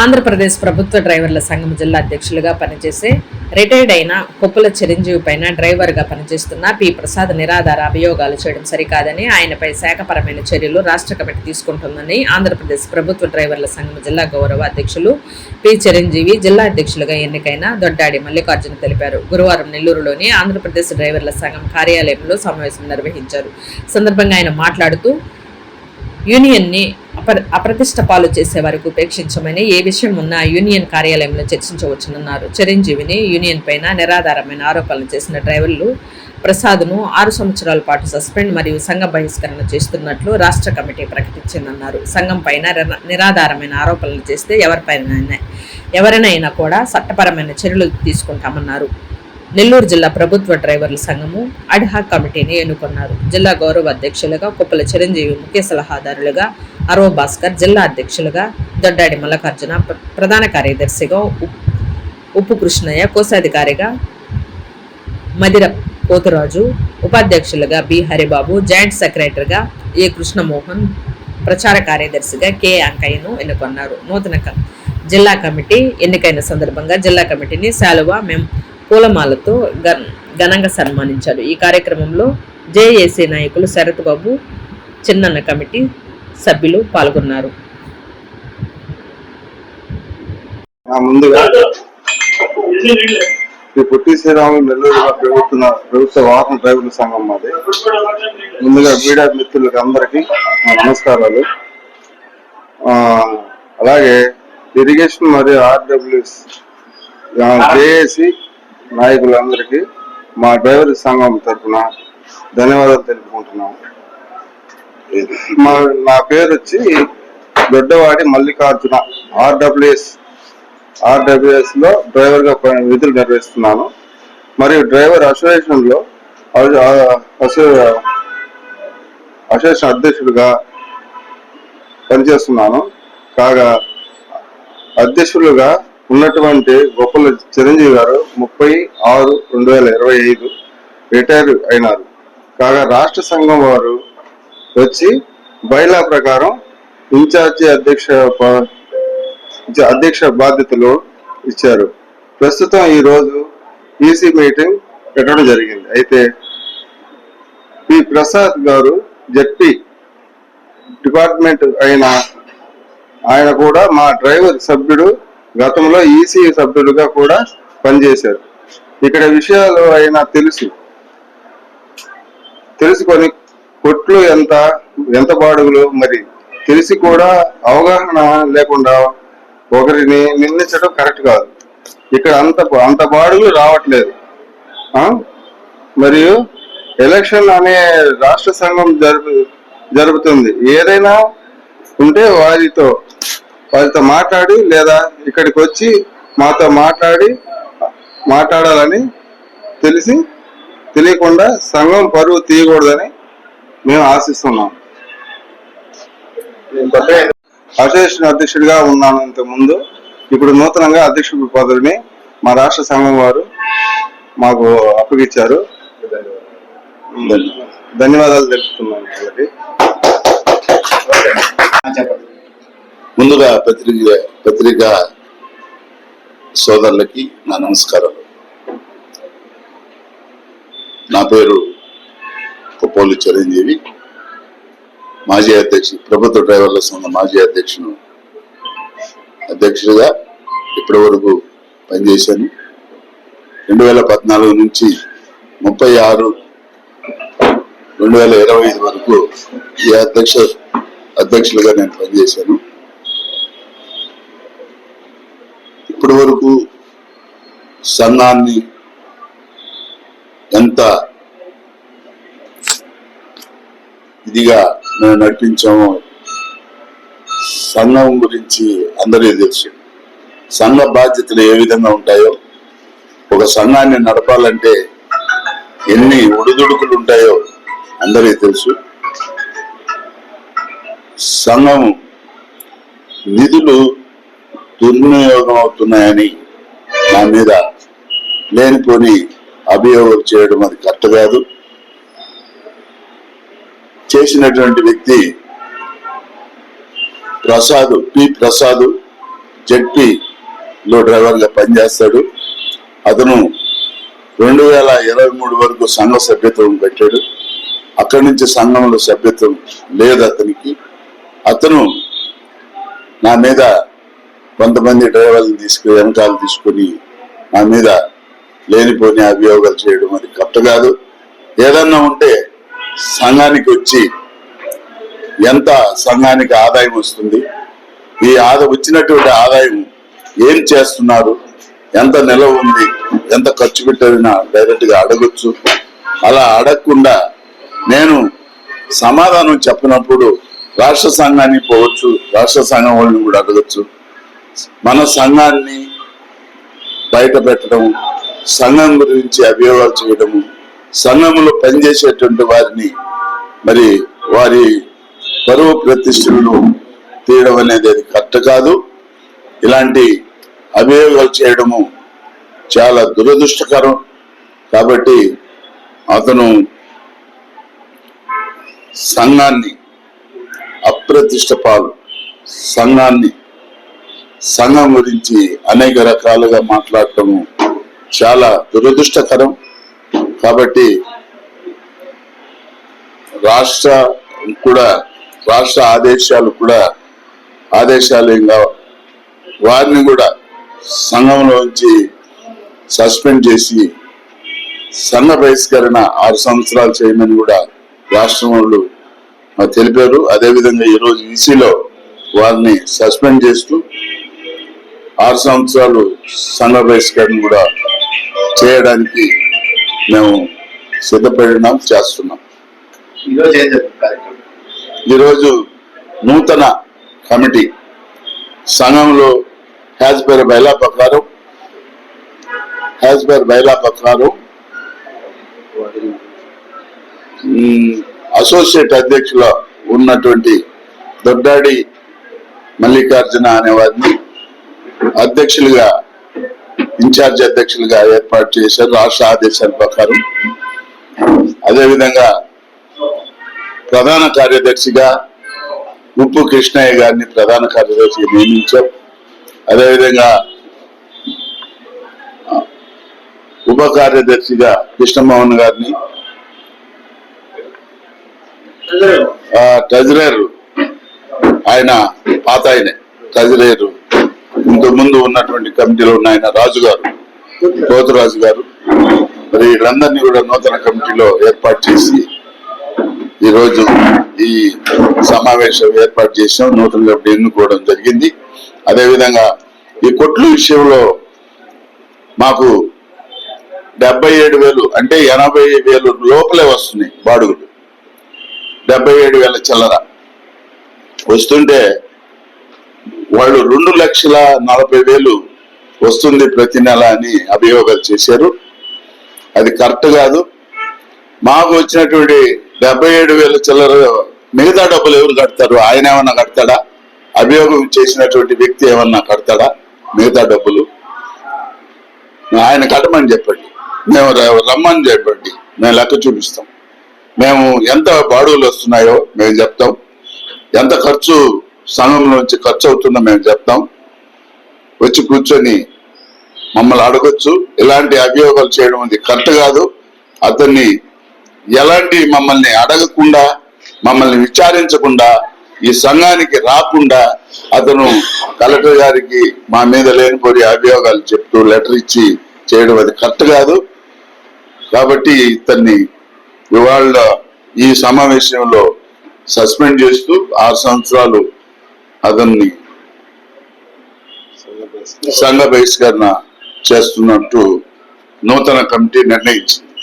ఆంధ్రప్రదేశ్ ప్రభుత్వ డ్రైవర్ల సంఘం జిల్లా అధ్యక్షులుగా పనిచేసే రిటైర్డ్ అయిన కొప్పుల చిరంజీవి పైన డ్రైవర్గా పనిచేస్తున్న పి. ప్రసాద్ నిరాధార అభియోగాలు చేయడం సరికాదని ఆయనపై శాఖపరమైన చర్యలు రాష్ట్ర కమిటీ తీసుకుంటుందని ఆంధ్రప్రదేశ్ ప్రభుత్వ డ్రైవర్ల సంఘం జిల్లా గౌరవ అధ్యక్షులు పి. చిరంజీవి జిల్లా అధ్యక్షులుగా ఎన్నికైన దొడ్డాడి మల్లికార్జున తెలిపారు. గురువారం నెల్లూరులోని ఆంధ్రప్రదేశ్ డ్రైవర్ల సంఘం కార్యాలయంలో సమావేశం నిర్వహించారు. సందర్భంగా ఆయన మాట్లాడుతూ యూనియన్ని అప్ర అప్రతిష్ట పాలు చేసే వరకు ఉపేక్షించమని ఏ విషయం ఉన్నా యూనియన్ కార్యాలయంలో చర్చించవచ్చునన్నారు. చిరంజీవిని యూనియన్ పైన నిరాధారమైన ఆరోపణలు చేసిన డ్రైవర్లు ప్రసాద్ను ఆరు సంవత్సరాల పాటు సస్పెండ్ మరియు సంఘ బహిష్కరణ చేస్తున్నట్లు రాష్ట్ర కమిటీ ప్రకటించిందన్నారు. సంఘం పైన నిరాధారమైన ఆరోపణలు చేస్తే ఎవరిపైన ఎవరినైనా కూడా చట్టపరమైన చర్యలు తీసుకుంటామన్నారు. నెల్లూరు జిల్లా ప్రభుత్వ డ్రైవర్ల సంఘము అడ్హాక్ కమిటీని ఎన్నుకున్నారు. జిల్లా గౌరవ అధ్యక్షులుగా కుప్పల చిరంజీవి ముఖ్య సలహాదారులుగా అరవ భాస్కర్ జిల్లా అధ్యక్షులుగా దొడ్డాడి మల్లకార్జున ప్రధాన కార్యదర్శిగా ఉప్పు కృష్ణయ్య కోశాధికారిగా మదిర పోతురాజు ఉపాధ్యక్షులుగా బి హరిబాబు జాయింట్ సెక్రటరీగా ఏ కృష్ణమోహన్ ప్రచార కార్యదర్శిగా కె అంకయ్యను ఎన్నుకున్నారు. నూతన జిల్లా కమిటీ ఎన్నికైన సందర్భంగా జిల్లా కమిటీని శాలువా మెం పూలమాలతో ఘనంగా సన్మానించారు ఈ కార్యక్రమంలో జేఏసీ నాయకులు శరత్ బాబు చిన్నన్న కమిటీ సభ్యులు పాల్గొన్నారు. ఆ ముందుగా శ్రీ పొట్టి శ్రీరాములు నెల్లూరుగా ప్రభుత్వ ప్రభుత్వ వాహన డ్రైవర్ల సంఘం మాది. ముందుగా మీడియా మిత్రులకు అందరికీ నమస్కారాలు. అలాగే ఇరిగేషన్ మరియు ఆర్డబ్ల్యూఎస్ జేఏసి నాయకులందరికీ మా డ్రైవర్ సంఘం తరఫున ధన్యవాదాలు తెలుపుకుంటున్నాము మా నా పేరు వచ్చి దొడ్డవాడి మల్లికార్జున ఆర్డబ్ల్యూఎస్ ఆర్డబ్ల్యూఎస్లో డ్రైవర్గా విధులు నిర్వహిస్తున్నాను. మరియు డ్రైవర్ అసోసియేషన్లో అసోసియేషన్ అధ్యక్షుడిగా పనిచేస్తున్నాను. కాగా అధ్యక్షులుగా ఉన్నటువంటి గొప్పల చిరంజీవి గారు ముప్పై ఆరు రెండు వేల ఇరవై ఐదు రిటైర్ అయినారు. కాగా రాష్ట్ర సంఘం వారు వచ్చి బైలా ప్రకారం ఇన్ఛార్జి అధ్యక్ష అధ్యక్ష బాధ్యతలు ఇచ్చారు. ప్రస్తుతం ఈ రోజు ఈసీ మీటింగ్ పెట్టడం జరిగింది. అయితే పి ప్రసాద్ గారు జడ్పీ డిపార్ట్మెంట్ అయిన ఆయన కూడా మా డ్రైవర్ సభ్యుడు గతంలో ఈసీ సభ్యులుగా కూడా పనిచేశారు. ఇక్కడ విషయాలు ఆయన తెలుసు. తెలుసుకొని కొట్లు ఎంత ఎంత బాడుగులు మరి తెలిసి కూడా అవగాహన లేకుండా ఒకరిని నిందించడం కరెక్ట్ కాదు. ఇక్కడ అంత అంత బాడుగులు రావట్లేదు. ఆ? మరియు ఎలక్షన్ అనే రాష్ట్ర సంఘం జరుపు జరుగుతుంది ఏదైనా ఉంటే వారితో వారితో మాట్లాడి లేదా ఇక్కడికి వచ్చి మాతో మాట్లాడి మాట్లాడాలని తెలిసి తెలియకుండా సంఘం పరువు తీయకూడదని మేము ఆశిస్తున్నాం. అసోసియేషన్ అధ్యక్షుడిగా ఉన్నాను ముందు ఇప్పుడు నూతనంగా అధ్యక్షుడి పదవిని మా రాష్ట్ర సంఘం వారు మాకు అప్పగిచ్చారు. ధన్యవాదాలు. తెలుపుతున్నాను వాళ్ళకి. ముందుగా పత్రిక పత్రిక సోదరులకి నా నమస్కారాలు నా పేరు కొప్పోలు చిరంజీవి. మాజీ అధ్యక్షుడు ప్రభుత్వ డ్రైవర్ల సంఘం మాజీ అధ్యక్షుడు అధ్యక్షుడిగా ఇప్పటి వరకు పనిచేశాను. రెండు వేల పద్నాలుగు నుంచి ముప్పై ఆరు రెండు వేల ఇరవై ఐదు వరకు ఈ అధ్యక్ష అధ్యక్షులుగా నేను పనిచేశాను ఇప్పటి వరకు సంఘాన్ని ఎంత ఇదిగా మేము నడిపించామో సంఘం గురించి అందరికీ తెలుసు. సంఘ బాధ్యతలు ఏ విధంగా ఉంటాయో ఒక సంఘాన్ని నడపాలంటే ఎన్ని ఒడిదుడుకులు ఉంటాయో అందరికీ తెలుసు. సంఘం నిధులు దుర్వినియోగం అవుతున్నాయని నా మీద లేనిపోని అభియోగం చేయడం అది కరెక్ట్ కాదు. చేసినటువంటి వ్యక్తి ప్రసాద్ పి ప్రసాద్ జెడ్పీ లో డ్రైవర్గా పనిచేస్తాడు. అతను రెండు వేల ఇరవై మూడు వరకు సంఘ సభ్యత్వం పెట్టాడు. అక్కడి నుంచి సంఘంలో సభ్యత్వం లేదు అతనికి. అతను నా మీద కొంతమంది డ్రైవర్లు తీసుకుని వెనకాల తీసుకుని నా మీద లేనిపోని అభియోగాలు చేయడం అది కరెక్ట్ కాదు. ఏదన్నా ఉంటే సంఘానికి వచ్చి ఎంత సంఘానికి ఆదాయం వస్తుంది ఈ ఆదా వచ్చినటువంటి ఆదాయం ఏం చేస్తున్నారు ఎంత నిలవ ఉంది ఎంత ఖర్చు పెట్టారని డైరెక్ట్గా అడగచ్చు. అలా అడగకుండా నేను సమాధానం చెప్పినప్పుడు రాష్ట్ర సంఘాన్ని పోవచ్చు రాష్ట్ర సంఘం వాళ్ళని కూడా అడగచ్చు. మన సంఘాన్ని బయట పెట్టడం సంఘం గురించి అభియోగాలు చేయడము సంఘంలో పనిచేసేటువంటి వారిని మరి వారి పరువు ప్రతిష్ఠలను తీయడం అనేది అది కరెక్ట్ కాదు. ఇలాంటి అభియోగాలు చేయడము చాలా దురదృష్టకరం. కాబట్టి అతను సంఘాన్ని అప్రతిష్ట పాలు సంఘాన్ని సంఘం గురించి అనేక రకాలుగా మాట్లాడటము చాలా దురదృష్టకరం. కాబట్టి రాష్ట్ర కూడా రాష్ట్ర ఆదేశాలు కూడా ఆదేశాలు ఇంకా వారిని కూడా సంఘంలోంచి సస్పెండ్ చేసి సంఘ బహిష్కరణ ఆరు సంవత్సరాలు చేయమని కూడా రాష్ట్రం వాళ్ళు మాకు తెలిపారు. అదేవిధంగా ఈరోజు ఈసీలో వారిని సస్పెండ్ చేస్తూ ఆరు సంవత్సరాలు సంఘ బహిష్కరణ కూడా చేయడానికి మేము సిద్ధపడినాం చేస్తున్నాం. ఈరోజు నూతన కమిటీ సంఘంలో హ్యాజ్ పర్ బైలా ప్రకారం హ్యాజ్ పర్ బైలా ప్రకారం అసోసియేట్ అధ్యక్షుల ఉన్నటువంటి దొడ్డాడి మల్లికార్జున అనే వారిని అధ్యక్షులుగా ఇన్ఛార్జ్ అధ్యక్షులుగా ఏర్పాటు చేశారు రాష్ట్ర ఆదేశాల ప్రకారం. అదేవిధంగా ప్రధాన కార్యదర్శిగా ఉప్పు కృష్ణయ్య గారిని ప్రధాన కార్యదర్శిగా నియమించాం. అదేవిధంగా ఉప కార్యదర్శిగా కృష్ణమోహన్ గారిని ఆ, ట్రెజరర్ ఆయన పాత ఆయనే ట్రెజరర్ ముందు ఉన్నటువంటి కమిటీలో ఉన్న ఆయన రాజు గారు పోతురాజు గారు మరి వీళ్ళందరినీ కూడా నూతన కమిటీలో ఏర్పాటు చేసి ఈరోజు ఈ సమావేశం ఏర్పాటు చేసాం నూతన కమిటీ ఎన్నుకోవడం జరిగింది. అదేవిధంగా ఈ కొట్లు విషయంలో మాకు డెబ్బై ఏడు వేలు అంటే ఎనభై వేలు లోపలే వస్తున్నాయి బాడుగులు. డెబ్బై ఏడు వేల చిల్లర. వస్తుంటే వాళ్ళు రెండు లక్షల నలభై వేలు వస్తుంది ప్రతి నెల అని అభియోగాలు చేశారు. అది కరెక్ట్ కాదు. మాకు వచ్చినటువంటి డెబ్బై ఏడు వేల చిల్లర మిగతా డబ్బులు ఎవరు కడతారు? ఆయన ఏమన్నా కడతాడా? అభియోగం చేసినటువంటి వ్యక్తి ఏమన్నా కడతాడా? మిగతా డబ్బులు? ఆయన కట్టమని చెప్పండి. మేము రమ్మని చెప్పండి. మేము లెక్క చూపిస్తాం. మేము ఎంత బాడుగులు వస్తున్నాయో మేము చెప్తాం. ఎంత ఖర్చు సంఘంలోంచి ఖర్చు అవుతుందో మేము చెప్తాం. వచ్చి కూర్చొని మమ్మల్ని అడగొచ్చు. ఎలాంటి అభియోగాలు చేయడం అది కరెక్ట్ కాదు. అతన్ని ఎలాంటి మమ్మల్ని అడగకుండా మమ్మల్ని విచారించకుండా ఈ సంఘానికి రాకుండా అతను కలెక్టర్ గారికి మా మీద లేనిపోయి అభియోగాలు చెప్తూ లెటర్ ఇచ్చి చేయడం అది కరెక్ట్ కాదు. కాబట్టి ఇతన్ని ఇవాళ ఈ సమావేశంలో సస్పెండ్ చేస్తూ ఆరు సంవత్సరాలు అతన్ని సంఘ బహిష్కరణ చేస్తున్నట్టు నూతన కమిటీ నిర్ణయించింది.